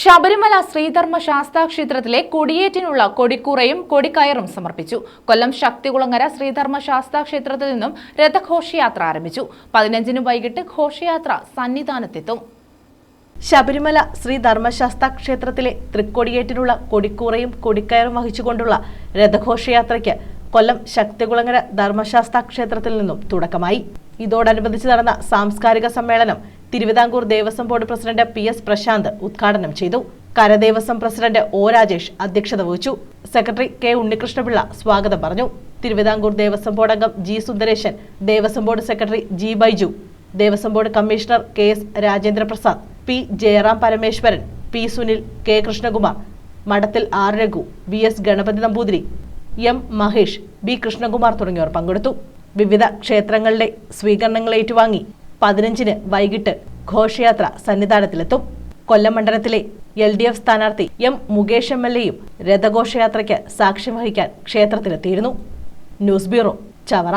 ശബരിമല ശ്രീധർമ്മ ശാസ്താ ക്ഷേത്രത്തിലെ കൊടിയേറ്റിനുള്ള കൊടിക്കൂറയും കൊടിക്കയറും സമർപ്പിച്ചു. കൊല്ലം ശക്തികുളങ്ങര ശ്രീധർമ്മ ശാസ്താ ക്ഷേത്രത്തിൽ നിന്നും രഥഘോഷയാത്ര ആരംഭിച്ചു. പതിനഞ്ചിന് വൈകിട്ട് ഘോഷയാത്ര സന്നിധാനത്തെത്തും. ശബരിമല ശ്രീ ധർമ്മശാസ്ത ക്ഷേത്രത്തിലെ തൃക്കൊടിയേറ്റിനുള്ള കൊടിക്കൂറയും കൊടിക്കയറും വഹിച്ചുകൊണ്ടുള്ള രഥഘോഷയാത്രയ്ക്ക് കൊല്ലം ശക്തികുളങ്ങര ധർമ്മശാസ്ത ക്ഷേത്രത്തിൽ നിന്നും തുടക്കമായി. ഇതോടനുബന്ധിച്ച് നടന്ന സാംസ്കാരിക സമ്മേളനം Thiruvithamkoor Devaswom board president P S Prasanth ഉദ്ഘാടനം ചെയ്തു. കരദേവസ്വം പ്രസിഡന്റ് ഒ രാജേഷ് അധ്യക്ഷത വഹിച്ചു. സെക്രട്ടറി കെ ഉണ്ണികൃഷ്ണപിള്ള സ്വാഗതം പറഞ്ഞു. തിരുവിതാംകൂർ ദേവസ്വം ബോർഡ് അംഗം G Sundaresan Devaswom board secretary G Baiju Devaswom board commissioner K S Rajendraprasad P Jayaram Parameswaran P Sunil K Krishnakumar Madathil R Raghu V S Ganapathi Namboothiri M Mahesh B Krishnakumar തുടങ്ങിയവർ പങ്കെടുത്തു. വിവിധ ക്ഷേത്രങ്ങളുടെ സ്വീകരണങ്ങൾ ഏറ്റുവാങ്ങി. പതിനഞ്ചിന് വൈകിട്ട് ഘോഷയാത്ര സന്നിധാനത്തിലെത്തും. കൊല്ലം മണ്ഡലത്തിലെ എൽ ഡി എഫ് സ്ഥാനാർത്ഥി എം മുകേഷ് എം എൽ എയും രഥഘോഷയാത്രയ്ക്ക് സാക്ഷ്യം വഹിക്കാൻ ക്ഷേത്രത്തിലെത്തിയിരുന്നു. News bureau Chavara.